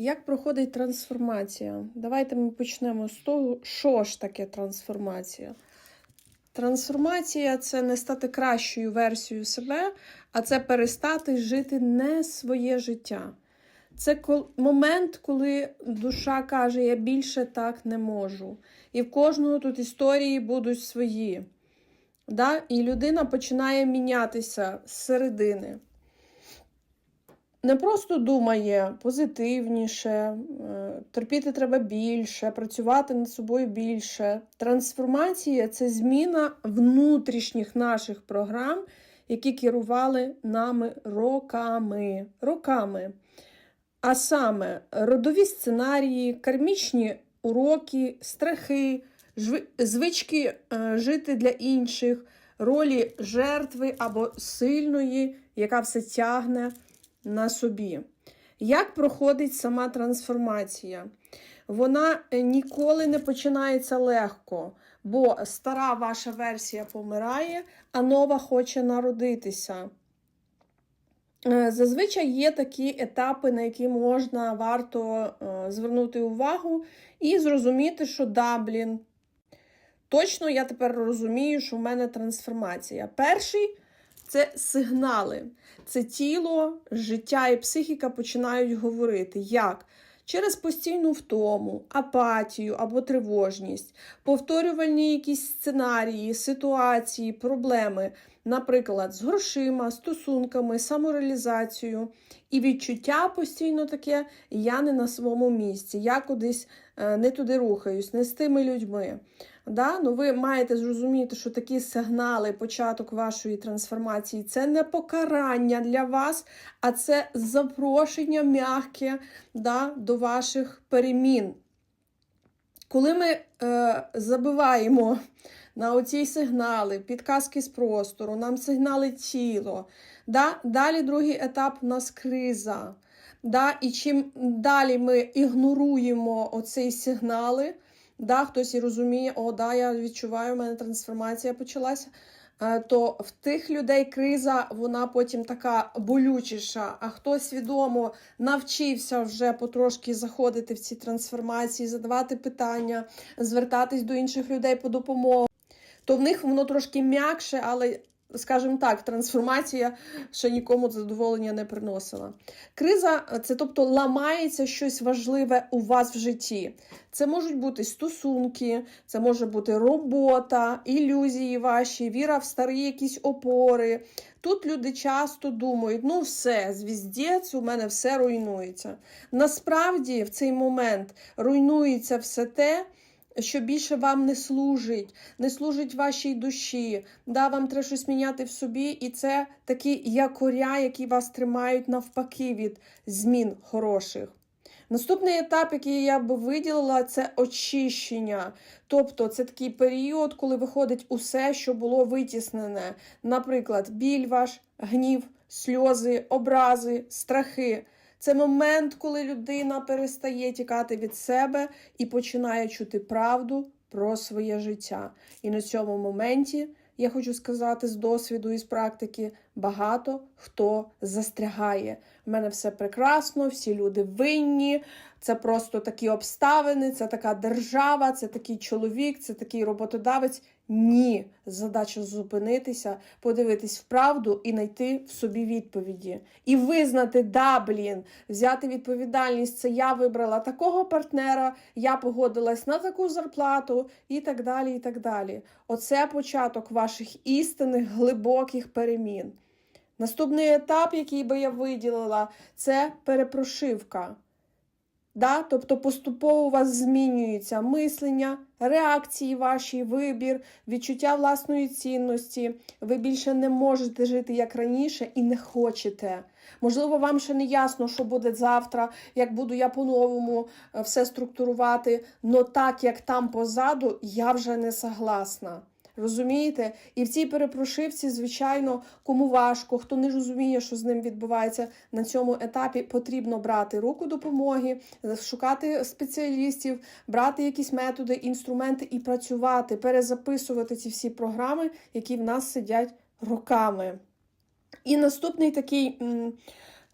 Як проходить трансформація? Давайте ми почнемо з того, що ж таке трансформація. Трансформація це не стати кращою версією себе, а це перестати жити не своє життя. Це момент, коли душа каже, я більше так не можу. І в кожного тут історії будуть свої. Да? І людина починає мінятися зсередини. Не просто думає позитивніше, е, терпіти треба більше, працювати над собою більше. Трансформація це зміна внутрішніх наших програм, які керували нами роками. роками. А саме родові сценарії, кармічні уроки, страхи, звички е, жити для інших, ролі жертви або сильної, яка все тягне на собі. Як проходить сама трансформація? Вона е, ніколи не починається легко, бо стара ваша версія помирає, а нова хоче народитися. Е, Зазвичай є такі етапи, на які можна варто е, звернути увагу і зрозуміти, що да, блін, точно я тепер розумію, що в мене трансформація. Перший це сигнали. Це тіло, життя і психіка починають говорити. Як? Через постійну втому, апатію або тривожність, повторювальні якісь сценарії, ситуації, проблеми, наприклад, з грошима, стосунками, самореалізацією. І відчуття постійно таке: я не на своєму місці, я кудись е, не туди рухаюсь, не з тими людьми. Да? Ну, ви маєте зрозуміти, що такі сигнали, початок вашої трансформації це не покарання для вас, а це запрошення м'яке да, до ваших перемін. Коли ми е, забиваємо на оці сигнали, підказки з простору, нам сигнали тіло, да, далі другий етап у нас криза. Да, і чим далі ми ігноруємо оці сигнали, да, хтось і розуміє, о, да, я відчуваю, у мене трансформація почалася. е, То в тих людей криза, вона потім така болючіша, а хто свідомо навчився вже потрошки заходити в ці трансформації, задавати питання, звертатись до інших людей по допомогу, то в них воно трошки м'якше, але, скажімо так, трансформація ще нікому задоволення не приносила. Криза це тобто ламається щось важливе у вас в житті. Це можуть бути стосунки, це може бути робота, ілюзії ваші, віра в старі якісь опори. Тут люди часто думають, ну все, звіздець, у мене все руйнується. Насправді, в цей момент руйнується все те, що більше вам не служить, не служить вашій душі. Да, вам треба щось міняти в собі, і це такі якоря, які вас тримають навпаки від змін хороших. Наступний етап, який я би виділила, це очищення. Тобто це такий період, коли виходить усе, що було витіснене. Наприклад, біль ваш, гнів, сльози, образи, страхи. Це момент, коли людина перестає тікати від себе і починає чути правду про своє життя. І на цьому моменті я хочу сказати з досвіду і з практики: багато хто застрягає. У мене все прекрасно, всі люди винні. Це просто такі обставини, це така держава, це такий чоловік, це такий роботодавець. Ні, задача зупинитися, подивитись в правду і знайти в собі відповіді. І визнати, да, блін, взяти відповідальність. Це я вибрала такого партнера, я погодилась на таку зарплату і так далі. і так далі. Оце початок ваших істинних глибоких перемін. Наступний етап, який би я виділила, це перепрошивка. Да? Тобто поступово у вас змінюється мислення, реакції ваші, вибір, відчуття власної цінності. Ви більше не можете жити як раніше і не хочете. Можливо, вам ще не ясно, що буде завтра, як буду я по-новому е, все структурувати, но так як там позаду, я вже не согласна. Розумієте? І в цій перепрошивці, звичайно, кому важко, хто не розуміє, що з ним відбувається на цьому етапі, потрібно брати руку допомоги, шукати спеціалістів, брати якісь методи, інструменти і працювати, перезаписувати ці всі програми, які в нас сидять роками. І наступний такий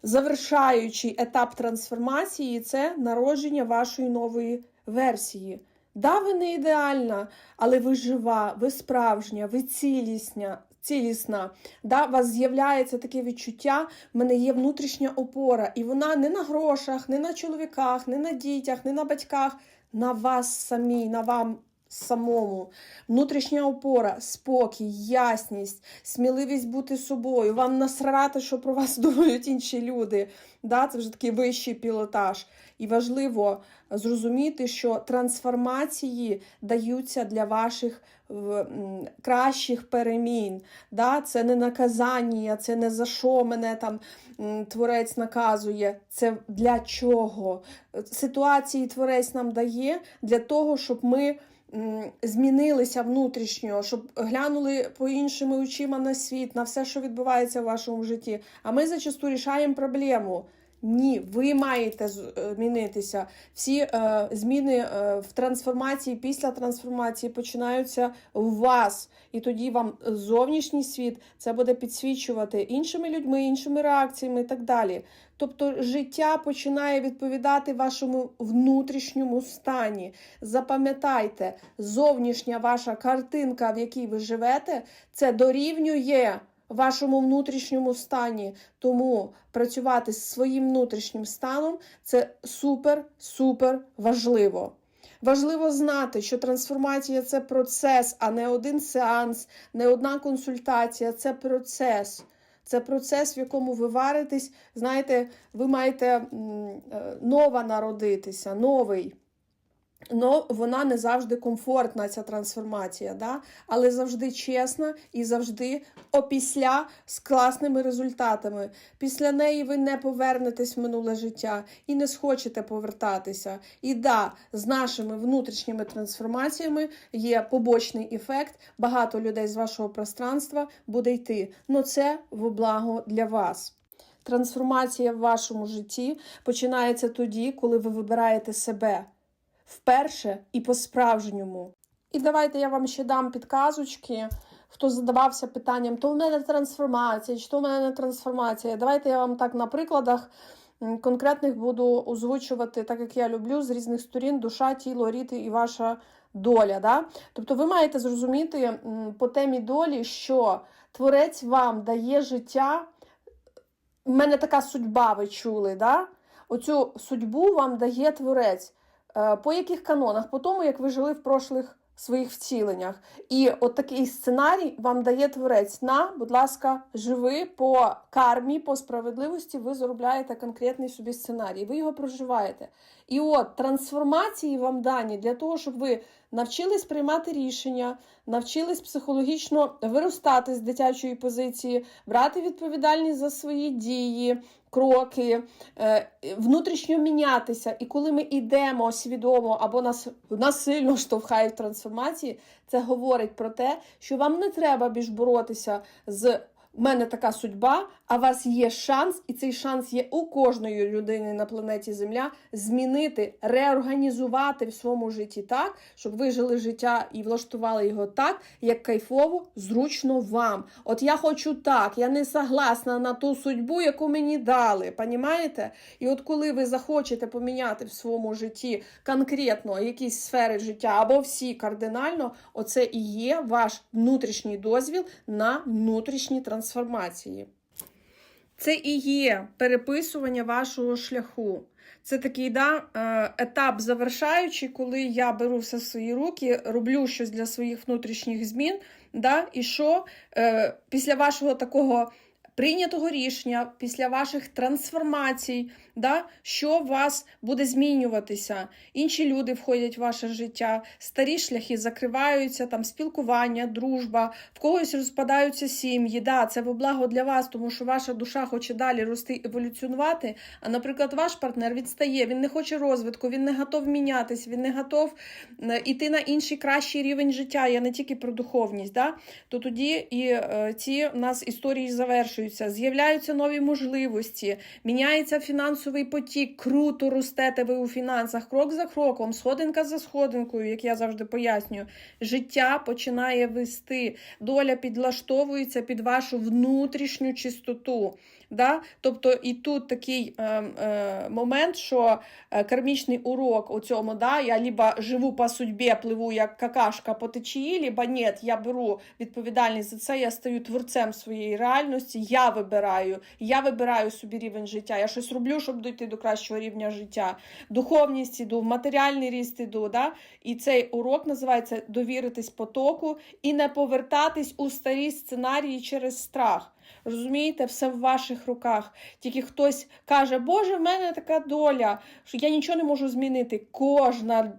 завершаючий етап трансформації це народження вашої нової версії. Да, ви не ідеальна, але ви жива, ви справжня, ви цілісня, цілісна. Да, у вас з'являється таке відчуття, в мене є внутрішня опора, і вона не на грошах, не на чоловіках, не на дітях, не на батьках, на вас самій, на вам самому. Внутрішня опора, спокій, ясність, сміливість бути собою. Вам насрати, що про вас думають інші люди. Да, це вже такий вищий пілотаж. І важливо зрозуміти, що трансформації даються для ваших кращих перемін. Да? Це не наказання, це не за що мене там творець наказує. Це для чого? Ситуації творець нам дає для того, щоб ми. Змінилися внутрішньо, щоб глянули по іншими очима на світ, на все, що відбувається в вашому житті. А ми зачасту рішаємо проблему. Ні, ви маєте е, змінитися. Всі е, зміни е, в трансформації після трансформації починаються в вас, і тоді вам зовнішній світ це буде підсвічувати іншими людьми, іншими реакціями і так далі. Тобто життя починає відповідати вашому внутрішньому стані. Запам'ятайте, зовнішня ваша картинка, в якій ви живете, це дорівнює вашому внутрішньому стані. Тому працювати з своїм внутрішнім станом це супер, супер важливо. Важливо знати, що трансформація це процес, а не один сеанс, не одна консультація, це процес. Це процес, в якому ви варитесь. Знаєте, ви маєте е, нова народитися, новий. Но вона не завжди комфортна, ця трансформація, да? але завжди чесна і завжди опісля з класними результатами. Після неї ви не повернетесь в минуле життя і не схочете повертатися. І да, з нашими внутрішніми трансформаціями є побочний ефект. Багато людей з вашого пространства буде йти. Но це в благо для вас. Трансформація в вашому житті починається тоді, коли ви вибираєте себе вперше і по-справжньому. І давайте я вам ще дам підказочки. Хто задавався питанням, то в мене трансформація, чи то в мене не трансформація. Давайте я вам так на прикладах конкретних буду озвучувати, так як я люблю, з різних сторін душа, тіло, рід і ваша доля. Да? Тобто ви маєте зрозуміти по темі долі, що творець вам дає життя. У мене така судьба, ви чули, да? Оцю судьбу вам дає творець. Е, По яких канонах? По тому, як ви жили в прошлих своїх втіленнях. І от такий сценарій вам дає творець. На, будь ласка, живи по кармі, по справедливості, ви заробляєте конкретний собі сценарій, ви його проживаєте. І от трансформації вам дані для того, щоб ви навчились приймати рішення, навчились психологічно виростати з дитячої позиції, брати відповідальність за свої дії, кроки, е, внутрішньо мінятися. І коли ми йдемо свідомо або нас насильно штовхають трансформації, це говорить про те, що вам не треба більш боротися з. У мене така судьба, а у вас є шанс, і цей шанс є у кожної людини на планеті Земля змінити, реорганізувати в своєму житті так, щоб ви жили життя і влаштували його так, як кайфово, зручно вам. От я хочу так, я не согласна на ту судьбу, яку мені дали. Понімаєте? І от коли ви захочете поміняти в своєму житті конкретно якісь сфери життя або всі кардинально, оце і є ваш внутрішній дозвіл на внутрішні трансформації. Це і є переписування вашого шляху. Це такий да, е, етап завершаючий, коли я беру все в свої руки, роблю щось для своїх внутрішніх змін. Да, І що е, після вашого такого прийнятого рішення, після ваших трансформацій, да, що у вас буде змінюватися. Інші люди входять в ваше життя, старі шляхи закриваються, там спілкування, дружба, в когось розпадаються сім'ї. Да, Це благо для вас, тому що ваша душа хоче далі рости, еволюціонувати. А, наприклад, ваш партнер відстає, він не хоче розвитку, він не готов мінятись, він не готов е, іти на інший кращий рівень життя. Я не тільки про духовність. Да? То тоді і е, ці у нас історії завершуються, з'являються нові можливості, міняється фінансовий потік, круто ростете ви у фінансах, крок за кроком, сходинка за сходинкою, як я завжди пояснюю. Життя починає вести, доля підлаштовується під вашу внутрішню чистоту. Да? Тобто і тут такий е, е, момент, що е, кармічний урок у цьому, да, я либо живу по судьбі, пливу як какашка по течії, либо ні, я беру відповідальність за це, я стаю творцем своєї реальності, я вибираю, я вибираю собі рівень життя, я щось роблю, щоб дійти до кращого рівня життя. Духовність іду, матеріальний ріст іду. Да? І цей урок називається довіритись потоку і не повертатись у старі сценарії через страх. Розумієте, все в ваших руках. Тільки хтось каже, Боже, в мене така доля, що я нічого не можу змінити. Кожна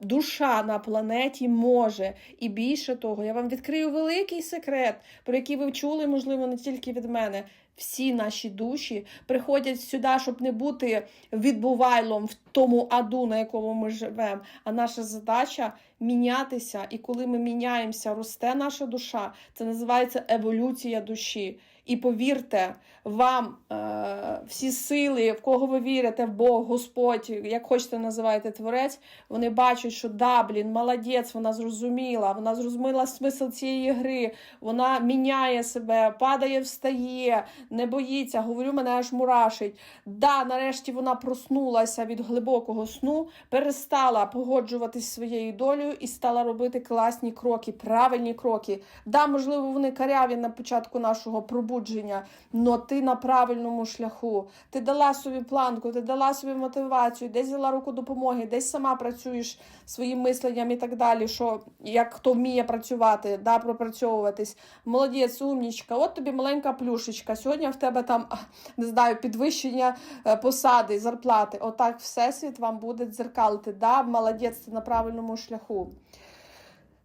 душа на планеті може. І більше того, я вам відкрию великий секрет, про який ви чули, можливо, не тільки від мене. Всі наші душі приходять сюди, щоб не бути відбувайлом в тому аду, на якому ми живемо. А наша задача мінятися. І коли ми міняємося, росте наша душа. Це називається еволюція душі. І повірте, вам е, всі сили, в кого ви вірите, в Бог, Господь, як хочете називайте творець, вони бачать, що да, блін, молодець, вона зрозуміла, вона зрозуміла смисл цієї гри, вона міняє себе, падає, встає, не боїться. Говорю, мене аж мурашить. Да, нарешті вона проснулася від глибокого сну, перестала погоджуватись своєю долею і стала робити класні кроки, правильні кроки. Да, можливо, вони каряві на початку нашого пробудження, але ти на правильному шляху. Ти дала собі планку, ти дала собі мотивацію, десь взяла руку допомоги, десь сама працюєш своїм мисленням і так далі. Що як хто вміє працювати, да, пропрацьовуватись. Молодець, умнічка, от тобі маленька плюшечка. Сьогодні в тебе там не знаю, підвищення е, посади, зарплати. Отак всесвіт вам буде дзеркалити. Да, молодець, ти на правильному шляху.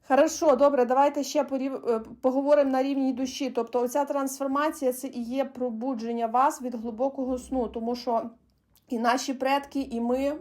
Хорошо, добре, давайте ще порів... е, поговоримо на рівні душі. Тобто, оця трансформація це і є пробудження вас від глибокого сну, тому що і наші предки, і ми.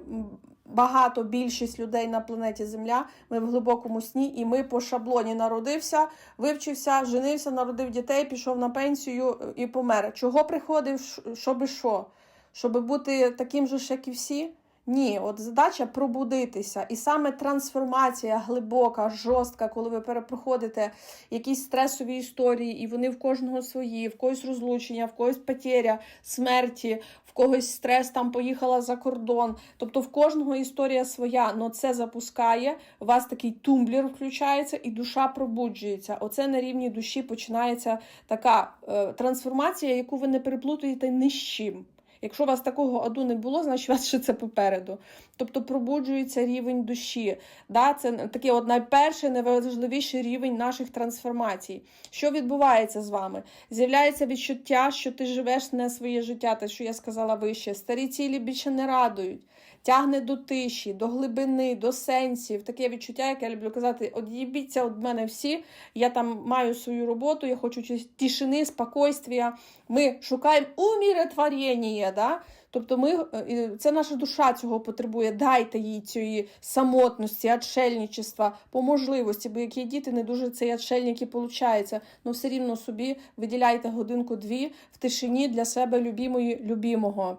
Багато більшість людей на планеті Земля. Ми в глибокому сні, і ми по шаблоні народився, вивчився, женився, народив дітей, пішов на пенсію е, і помер. Чого приходив, щоби що? Щоби бути таким же, як і всі? Ні, от задача пробудитися. І саме трансформація глибока, жорстка, коли ви перепроходите якісь стресові історії, і вони в кожного свої, в когось розлучення, в когось потеря, смерті, в когось стрес там поїхала за кордон. Тобто в кожного історія своя, але це запускає, у вас такий тумблер включається, і душа пробуджується. Оце на рівні душі починається така е, трансформація, яку ви не переплутуєте ні з чим. Якщо у вас такого аду не було, значить у вас ще це попереду. Тобто пробуджується рівень душі. Да? Це такий от найперший, найважливіший рівень наших трансформацій. Що відбувається з вами? З'являється відчуття, що ти живеш не своє життя, те, що я сказала вище. Старі цілі більше не радують. Тягне до тиші, до глибини, до сенсів. Таке відчуття, як я люблю казати, од'їбіться від мене всі. Я там маю свою роботу, я хочу тишини, спокойствия. Ми шукаємо умиротворення, да? Тобто ми, е, це наша душа цього потребує. Дайте їй цієї самотності, отшельничества по можливості, бо які діти не дуже цей отшельник і виходить. Ну все рівно собі виділяйте годинку-дві в тишині для себе любімої, любімого.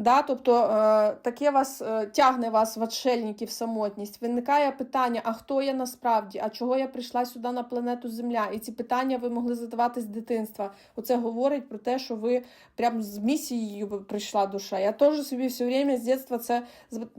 Да, тобто е, таке вас е, тягне вас в отшельників самотність. Виникає питання: а хто я насправді? А чого я прийшла сюди на планету Земля? І ці питання ви могли задавати з дитинства. Оце говорить про те, що ви прям з місією прийшла душа. Я теж собі все время з дитинства це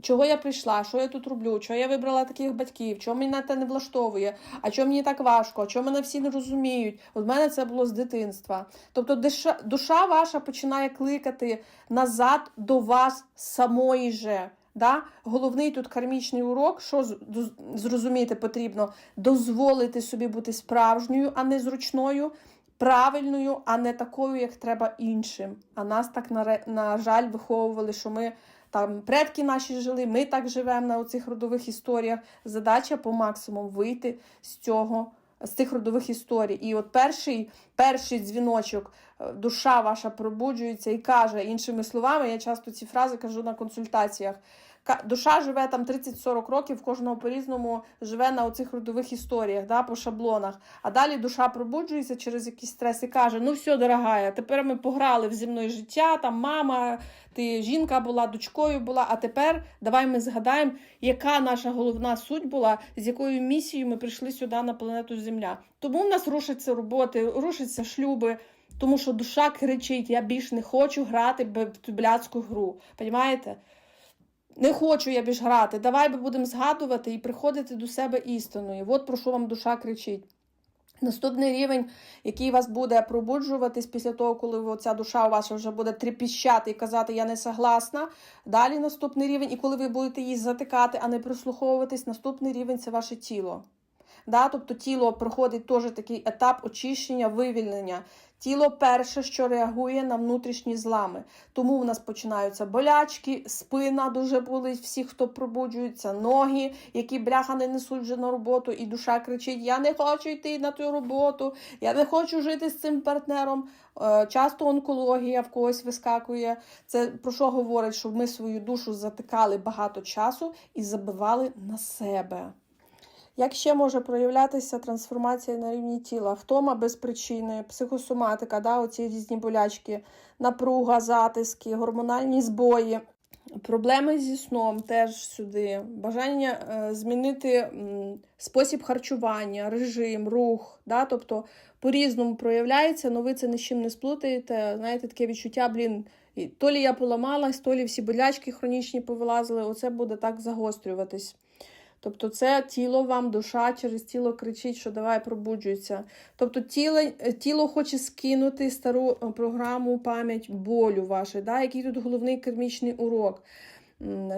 чого я прийшла, що я тут роблю, чого я вибрала таких батьків, чого мене це не влаштовує, а чого мені так важко, а чого мене всі не розуміють. От мене це було з дитинства. Тобто душа ваша починає кликати назад до вас самої же. Да? Головний тут кармічний урок, що зрозуміти потрібно, дозволити собі бути справжньою, а не зручною, правильною, а не такою, як треба іншим. А нас так, на, на жаль, виховували, що ми там предки наші жили, ми так живемо на оцих родових історіях. Задача по максимуму вийти з цього. З цих родових історій. І от перший, перший дзвіночок, е, душа ваша пробуджується і каже, іншими словами, я часто ці фрази кажу на консультаціях. Душа живе там 30-40 років, кожного по-різному живе на оцих родових історіях, да, по шаблонах. А далі душа пробуджується через якийсь стрес і каже: Ну все, дорогая, тепер ми пограли в земне життя, там мама, ти жінка була, дочкою була. А тепер давай ми згадаємо, яка наша головна суть була, з якою місією ми прийшли сюди на планету Земля. Тому в нас рушаться роботи, рушаться шлюби. Тому що душа кричить: я більш не хочу грати в блядську гру. Понімаєте? Не хочу я більш грати. Давай ми будемо згадувати і приходити до себе істиною. От про що вам душа кричить. Наступний рівень, який вас буде пробуджуватись після того, коли ця душа у ваша вже буде трепіщати і казати Я не согласна. Далі наступний рівень, і коли ви будете її затикати, а не прислуховуватись, наступний рівень це ваше тіло. Да? Тобто тіло проходить теж такий етап очищення, вивільнення. Тіло перше, що реагує на внутрішні злами. Тому в нас починаються болячки, спина дуже болить, всі, хто пробуджується, ноги, які бляха не несуть вже на роботу, і душа кричить: Я не хочу йти на ту роботу, я не хочу жити з цим партнером. Е, Часто онкологія в когось вискакує. Це про що говорить, щоб ми свою душу затикали багато часу і забивали на себе. Як ще може проявлятися трансформація на рівні тіла? Втома без причини, психосоматика, да, оці різні болячки, напруга, затиски, гормональні збої, проблеми зі сном теж сюди, бажання е, змінити спосіб харчування, режим, рух. Да, тобто по-різному проявляється, але ви це ні з чим не сплутаєте. Знаєте, таке відчуття, блін. І то лі я поламалась, то лі всі болячки хронічні повилазили, оце буде так загострюватись. Тобто це тіло вам, душа через тіло кричить, що давай пробуджується. Тобто тіло тіло хоче скинути стару е, програму пам'ять болю вашої, да? який тут головний кермічний урок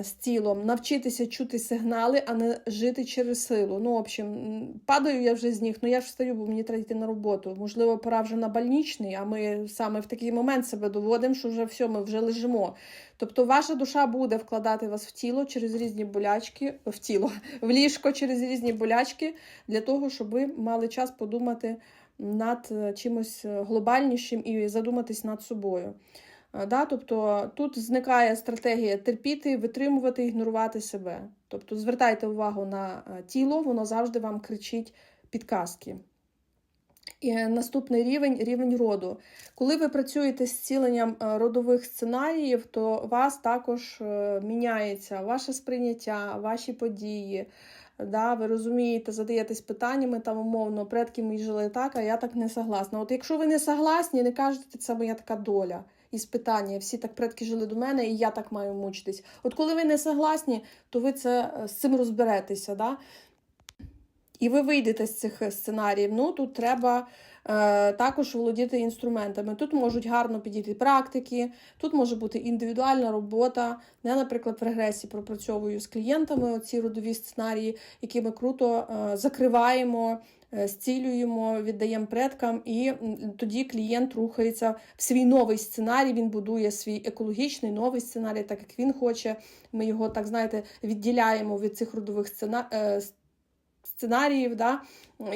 з тілом. Навчитися чути сигнали, а не жити через силу. Ну, в общем, падаю я вже з них, ну я ж встаю, бо мені треба йти на роботу. Можливо, пора вже на больничний, а ми саме в такий момент себе доводимо, що вже все, ми вже лежимо. Тобто ваша душа буде вкладати вас в тіло через різні болячки, в тіло, в ліжко через різні болячки, для того, щоб ви мали час подумати над е, чимось глобальнішим і задуматись над собою. Да? Тобто тут зникає стратегія терпіти, витримувати, ігнорувати себе. Тобто звертайте увагу на тіло, воно завжди вам кричить підказки. І наступний рівень рівень роду. Коли ви працюєте з ціленням родових сценаріїв, то у вас також е, міняється ваше сприйняття, ваші події. Да, Ви розумієте, задаєтесь питаннями там умовно, предки мої жили так, а я так не согласна. От якщо ви не согласні, не кажете, це моя така доля і питання Всі так предки жили до мене, і я так маю мучитись. От коли ви не согласні, то ви це з цим розберетеся. Да? І ви вийдете з цих сценаріїв. Ну, тут треба е, також володіти інструментами. Тут можуть гарно підійти практики, тут може бути індивідуальна робота. Я, наприклад, в регресії пропрацьовую з клієнтами оці родові сценарії, які ми круто е, закриваємо, е, зцілюємо, віддаємо предкам, і тоді клієнт рухається в свій новий сценарій. Він будує свій екологічний новий сценарій, так як він хоче. Ми його так знаєте відділяємо від цих родових сценаріїв сценаріїв, да,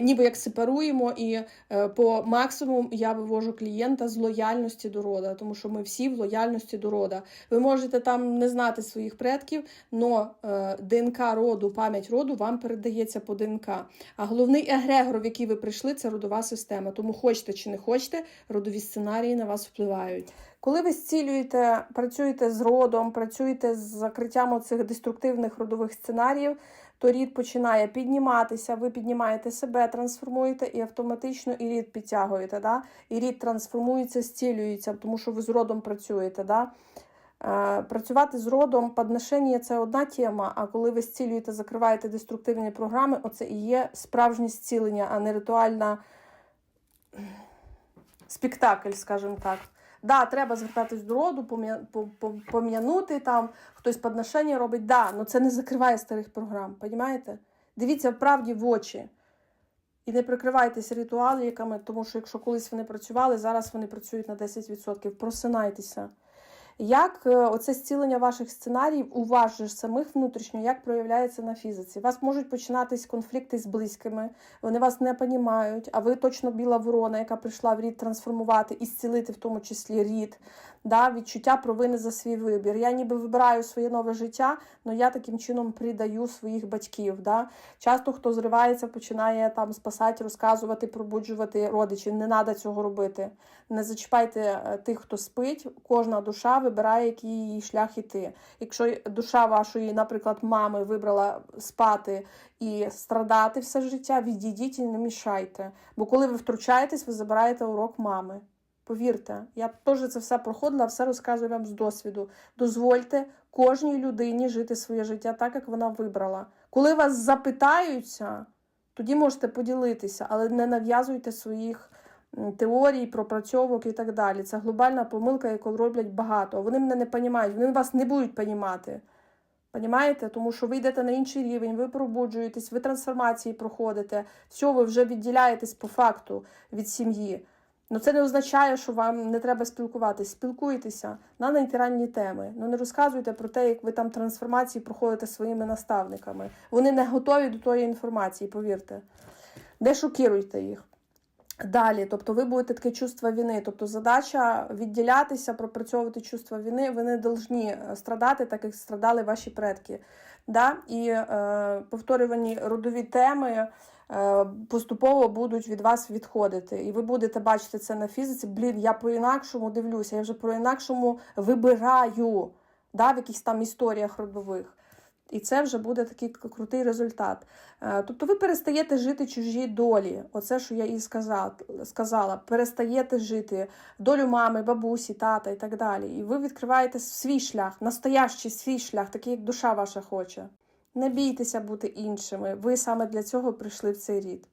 ніби як сепаруємо, і е, по максимуму я вивожу клієнта з лояльності до рода, тому що ми всі в лояльності до рода. Ви можете там не знати своїх предків, але ДНК роду, пам'ять роду вам передається по ДНК. А головний егрегор, в який ви прийшли, це родова система. Тому хочете чи не хочете, родові сценарії на вас впливають. Коли ви зцілюєте, працюєте з родом, працюєте з закриттям цих деструктивних родових сценаріїв, то рід починає підніматися, ви піднімаєте себе, трансформуєте і автоматично і рід підтягуєте. Да? І рід трансформується, зцілюється, тому що ви з родом працюєте. Да? Е, працювати з родом подношення це одна тема, а коли ви зцілюєте, закриваєте деструктивні програми, оце і є справжнє зцілення, а не ритуальна спектакль, скажімо так. Да, треба звертатись до роду, пом'янути там, хтось подношення робить. Да, але це не закриває старих програм. Понімаєте? Дивіться правді в очі. І не прикривайтеся ритуаліками, тому що якщо колись вони працювали, зараз вони працюють на 10%. Просинайтеся. Як е, оце зцілення ваших сценаріїв у вас же самих внутрішньо, як проявляється на фізиці? У вас можуть починатись конфлікти з близькими, вони вас не понімають, а ви точно біла ворона, яка прийшла в рід трансформувати і зцілити, в тому числі рід, да, відчуття провини за свій вибір. Я ніби вибираю своє нове життя, але я таким чином придаю своїх батьків. Да. Часто хто зривається, починає там спасати, розказувати, пробуджувати родичів. Не треба цього робити. Не зачіпайте е, тих, хто спить, кожна душа вибирає, який її шлях іти. Якщо душа вашої, наприклад, мами вибрала спати і страдати все життя, відійдіть і не мішайте. Бо коли ви втручаєтесь, ви забираєте урок мами. Повірте, я теж це все проходила, все розказую вам з досвіду. Дозвольте кожній людині жити своє життя так, як вона вибрала. Коли вас запитаються, тоді можете поділитися, але не нав'язуйте своїх теорій, пропрацьовок і так далі. Це глобальна помилка, яку роблять багато. Вони мене не розуміють, вони вас не будуть розуміти. Понімаєте? Тому що ви йдете на інший рівень, ви пробуджуєтесь, ви трансформації проходите, все, ви вже відділяєтесь по факту від сім'ї. Ну це не означає, що вам не треба спілкуватись. Спілкуйтеся на нейтральні теми. Ну не розказуйте про те, як ви там трансформації проходите своїми наставниками. Вони не готові до тої інформації, повірте. Не шокіруйте їх. Далі, тобто ви будете таке чувство вини. Тобто задача відділятися, пропрацьовувати чувство вини. Ви не повинні страдати, так як страдали ваші предки. Да? І е, повторювані родові теми е, поступово будуть від вас відходити. І ви будете бачити це на фізиці. Блін, я по-інакшому дивлюся, я вже по-інакшому вибираю да, в якихось там історіях родових. І це вже буде такий крутий результат. Е, Тобто ви перестаєте жити чужі долі. Оце, що я і сказала. Перестаєте жити долю мами, бабусі, тата і так далі. І ви відкриваєте свій шлях, настоящий свій шлях, такий, як душа ваша хоче. Не бійтеся бути іншими. Ви саме для цього прийшли в цей рід.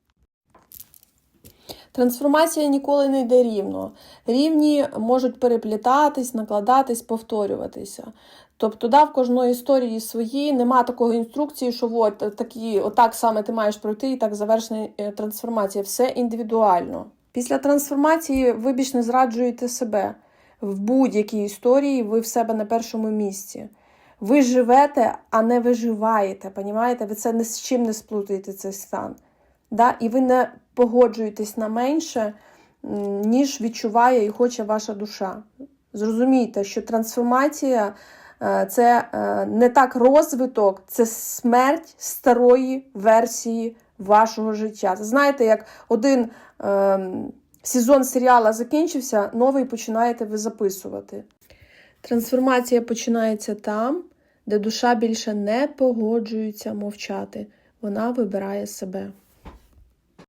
Трансформація ніколи не йде рівно. Рівні можуть переплітатись, накладатись, повторюватися. Тобто, да, в кожної історії свої, нема такої інструкції, що от такі, отак саме ти маєш пройти, і так завершена е, трансформація. Все індивідуально. Після трансформації ви більш не зраджуєте себе. В будь-якій історії ви в себе на першому місці. Ви живете, а не виживаєте. Понімаєте? Ви це ні з чим не сплутаєте цей стан. Да? І ви не погоджуєтесь на менше, ніж відчуває і хоче ваша душа. Зрозумійте, що трансформація е, це е, не так розвиток, це смерть старої версії вашого життя. Знаєте, як один е, сезон серіала закінчився, новий починаєте ви записувати. Трансформація починається там, де душа більше не погоджується мовчати. Вона вибирає себе.